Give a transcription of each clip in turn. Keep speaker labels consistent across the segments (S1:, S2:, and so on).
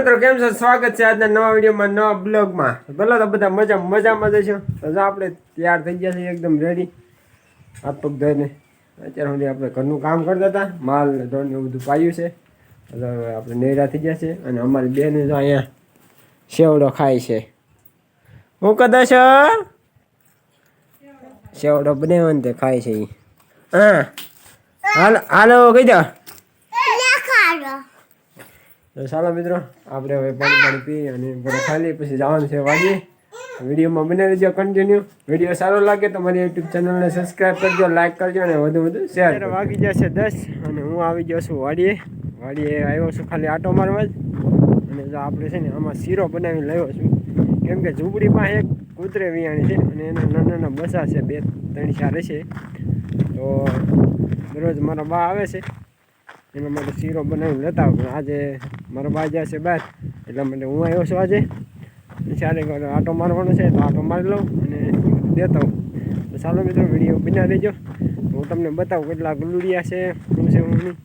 S1: મિત્રો, કેમ છો? સ્વાગત છે આજના નવા વિડીયોમાં, નવા બ્લોગમાં. ભલે તો બધા મજા મજામાં જ છે તો આપણે તૈયાર થઈ ગયા છીએ, એકદમ રેડી હાથ પગ ધોઈને અત્યાર સુધી આપણે ઘરનું કામ કરતા હતા. માલ ને ધોણ એવું બધું પાયું છે. હવે આપણે નેડા થઈ ગયા છે અને અમારી બેન તો અહીંયા સેવડો ખાય છે. હું કદાચ સેવડો બનાવ્યો ને તે ખાય છે એ હા. હાલો હાલો, કહી દો. તો ચાલો મિત્રો આપણે હવે પાણી પાણી પી અને બધા ખાલી પછી જવાનું છે વાડીએ. વિડીયોમાં બને રહેજો કન્ટિન્યુ વીડિયો સારો લાગે તો મારી યુટ્યુબ ચેનલને સબસ્ક્રાઈબ કરજો લાઈક કરજો અને વધુ વધુ શેર વાગી જશે દસ અને હું આવી ગયો છું વાડીએ. વાડીએ આવ્યો છું ખાલી આટો મારવા જ. અને જો આપણે છે ને આમાં શીરો બનાવી લાવ્યો છું. કેમ કે ઝૂંપડી પાસે એક કૂતરે વિયાણી છે અને એના નાના નાના બસા છે બે ત્રણ ચાર છે તો દરરોજ મારા બા આવે છે. એના માટે શીરો બનાવીને લેતા પણ આજે મારા બા છે બહાર એટલા માટે હું આવ્યો છું આજે. ચાલે આટો મારવાનો છે, તો આટો મારી લઉં અને દેતા હું તો ચાલો મિત્રો, વીડિયો બના દેજો હું તમને બતાવું કેટલા ગુલુડિયા છે, શું છે હું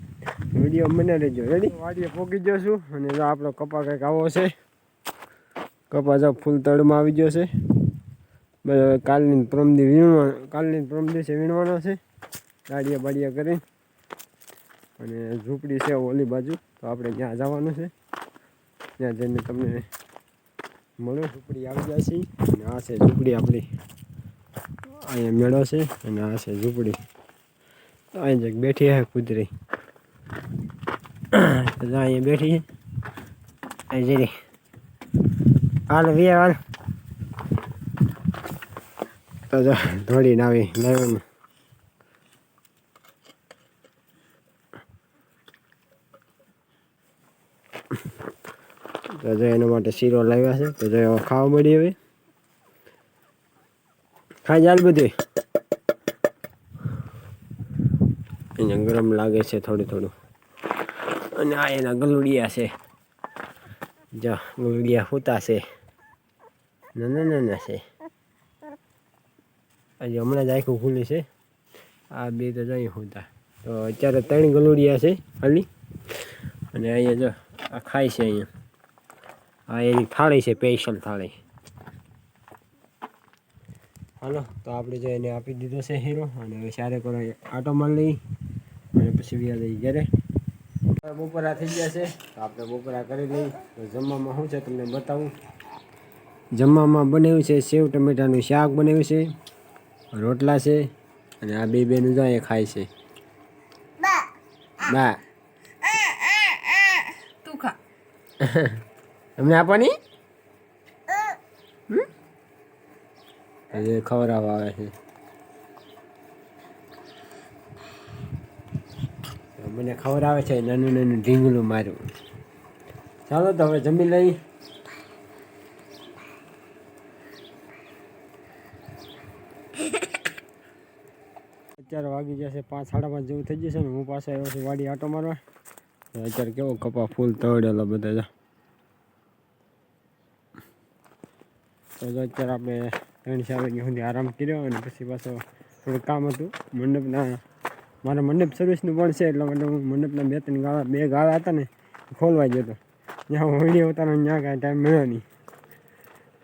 S1: વીડિયો બના દેજો રેડી વાડીએ પોકી ગયો છું અને આપણો કપા કંઈક આવો છે. કપા જો ફૂલ તળમાં આવી ગયો છે. કાલની પ્રમદી વીણવા કાલની પ્રમદી છે વીણવાનો છે. ગાડીયા બાડિયા કરીને. અને ઝૂંપડી છે ઓલી બાજુ, તો આપણે ત્યાં જવાનું છે. ત્યાં જઈને તમને મળ્યો ઝૂંપડી આવી જાય છે. અને આ છે ઝૂંપડી આપણી. અહીંયા મેળો છે અને આ છે ઝૂંપડી. અહીં જગ બેઠી હે કુદરી. અહીંયા બેઠી છે. જરી. હાલ, વે, હાલ. તો દોડીને આવી લાવ્યો તો જો એના માટે શીરો લાવ્યા છે, તો જો ખાવા મળી હવે. ખાઈ ચાલ બધી અહીંયા ગરમ લાગે છે થોડું થોડું. અને આ એના ગલુડિયા છે. જો ગલુડિયા હોતા છે. નાના નાના છે. હજી હમણાં જ આખું ખુલ્લી છે. આ બે તો જઈ હોતા તો અત્યારે ત્રણ ગલુડિયા છે ખાલી. અને અહીંયા જો આ ખાય છે અહીંયા. આ એની થાળી છે સ્પેશિયલ થાળી. હાલો તો આપણે જો એને આપી દીધો છે હીરો અને હવે સારે કરો આટો મળી અને પછી વ્યા જઈ ઘરે. બપોરા થઈ ગયા છે તો આપણે બપોરા કરી લઈ તો જમવામાં શું છે તમને બતાવું? જમવામાં બનાવ્યું છે સેવ ટમેટાનું શાક બનાવ્યું છે રોટલા છે અને આ બે બેનું જાય ખાય છે. બા.
S2: તું ખા.
S1: તમને આપવાની? હજી ખવડાવવા આવે છે. મને ખવડાવે છે નાનું નાનું ઢીંગલું મારું. ચાલો તો હવે જમી લઈ. અત્યારે વાગી જશે પાંચ સાડા પાંચ જેવું થઈ જશે ને હું પાસે આવ્યો છું વાડી આટો મારવા. અત્યારે કેવો કપા ફૂલ તવડેલો બધા તો અત્યારે આપણે ત્રણ ચાર વાગ્યા સુધી આરામ કર્યો અને પછી પાછો થોડું કામ હતું. મંડપના, મારા મંડપ સર્વિસનું પણ છે, એટલા માટે હું મંડપના બે ત્રણ ગાળા, બે ગાળા હતા ને, ખોલવા ગયો હતો. જ્યાં હું વીડિયો ઉતારવાનો, ત્યાં કાંઈ ટાઈમ મળ્યો નહીં.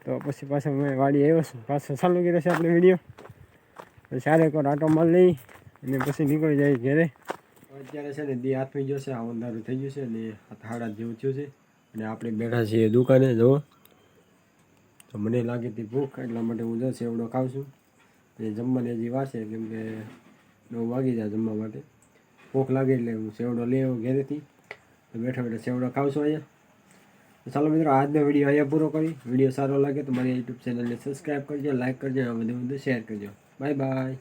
S1: તો પછી પાછો મેં વાડી આવ્યો છું. પાછો ચાલુ કર્યો છે આપણે વીડિયો. સારે એક આટો માલ લઈ અને પછી નીકળી જાય ઘરે. અત્યારે છે ને, દી હાથમાં ગયો છે આ અંધારું થઈ ગયું છે ને હાથ હાડા જેવું થયું છે. અને આપણે બેઠા છીએ દુકાને, જુઓ. તો મને લાગે હતી ભૂખ, એટલા માટે હું જશે એવડો ખાઉં છું. અને જમવાની હજી વાર છે, કેમ કે નવ વાગી જાય જમવા માટે. ભૂખ લાગે એટલે હું સેવડો લઈ આવ્યો ઘેરેથી. તો બેઠા બેઠા સેવડો ખાઉં છું અહીંયા. ચાલો મિત્રો, આજનો વીડિયો અહીંયા પૂરો કરી. વીડિયો સારો લાગે તો મારી યુટ્યુબ ચેનલને સબસ્ક્રાઈબ કરજો લાઈક કરજો અને વધુ વધુ શેર કરજો. Bye bye